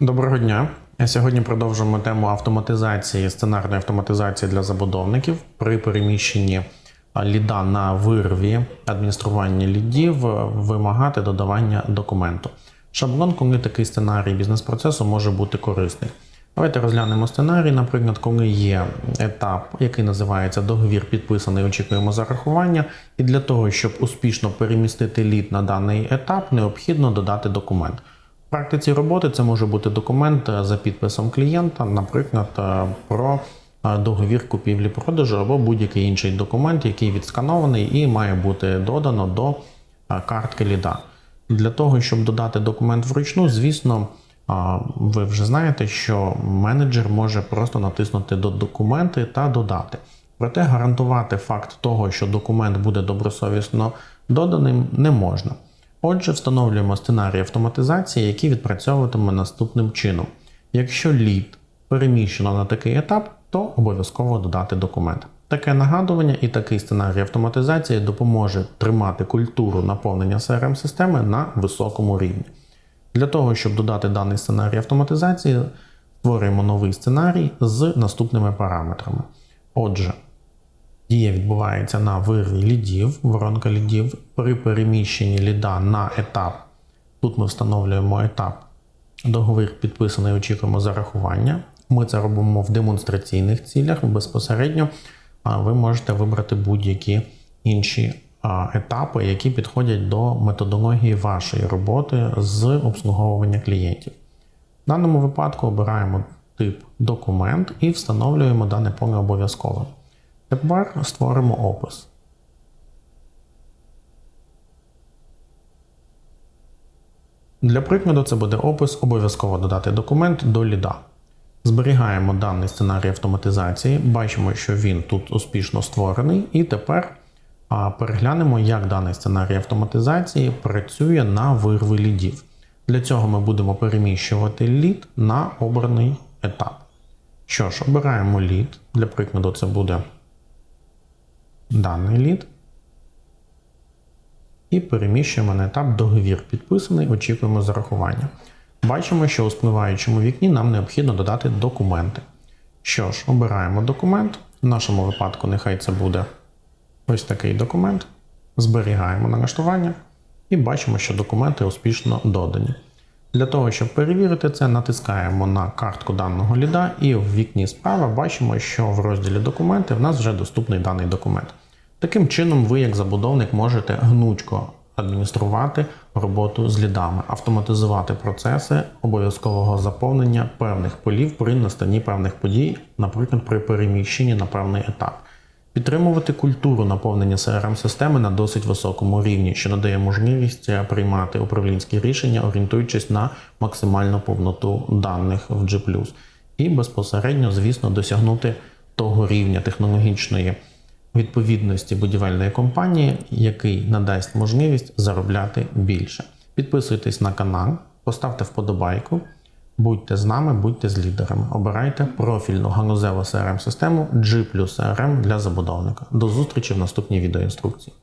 Доброго дня. Сьогодні продовжуємо тему автоматизації, сценарної автоматизації для забудовників при переміщенні ліда на вирві адміністрування лідів, вимагати додавання документу. Шаблон, коли такий сценарій бізнес-процесу може бути корисний. Давайте розглянемо сценарій, наприклад, коли є етап, який називається договір підписаний, очікуємо зарахування, і для того, щоб успішно перемістити лід на даний етап, необхідно додати документ. Практиці роботи це може бути документ е, за підписом клієнта, наприклад, е, про е, договір купівлі-продажу або будь-який інший документ, який відсканований і має бути додано до картки ліда. Для того, щоб додати документ вручну, звісно, ви вже знаєте, що менеджер може просто натиснути до документи та додати. Проте гарантувати факт того, що документ буде добросовісно доданим, не можна. Отже, встановлюємо сценарій автоматизації, який відпрацьовуватиме наступним чином. Якщо лід переміщено на такий етап, то обов'язково додати документ. Таке нагадування і такий сценарій автоматизації допоможе тримати культуру наповнення crm системи на високому рівні. Для того, щоб додати даний сценарій автоматизації, створюємо новий сценарій з наступними параметрами. Отже, дія відбувається на вирві лідів, воронка лідів. При переміщенні ліда на етап. Тут ми встановлюємо етап. Договір підписаний, очікуємо зарахування. Ми це робимо в демонстраційних цілях безпосередньо. Ви можете вибрати будь-які інші етапи, які підходять до методології вашої роботи з обслуговування клієнтів. В даному випадку обираємо тип документ і встановлюємо дане поле обов'язково. Тепер створимо опис. Для прикладу це буде опис, обов'язково додати документ до ліда. Зберігаємо даний сценарій автоматизації, бачимо, що він тут успішно створений, і тепер переглянемо, як даний сценарій автоматизації працює на вирви лідів. Для цього ми будемо переміщувати лід на обраний етап. Що ж, обираємо лід. Для прикладу, це буде даний лід. І переміщуємо на етап договір підписаний, очікуємо зарахування. Бачимо, що у спливаючому вікні нам необхідно додати документи. Що ж, обираємо документ. В нашому випадку нехай це буде ось такий документ. Зберігаємо налаштування і бачимо, що документи успішно додані. Для того, щоб перевірити це, натискаємо на картку даного ліда, і в вікні справа бачимо, що в розділі документи в нас вже доступний даний документ. Таким чином, ви, як забудовник, можете гнучко адмініструвати роботу з лідами, автоматизувати процеси обов'язкового заповнення певних полів при настанні певних подій, наприклад, при переміщенні на певний етап. Підтримувати культуру наповнення crm системи на досить високому рівні, що надає можливість приймати управлінські рішення, орієнтуючись на максимальну повноту даних в G+. І безпосередньо, звісно, досягнути того рівня технологічної відповідності будівельної компанії, який надасть можливість заробляти більше. Підписуйтесь на канал, поставте вподобайку, будьте з нами, будьте з лідерами. Обирайте профільну ганузеву crm систему G плюс CRM для забудовника. До зустрічі в наступній відеоінструкції.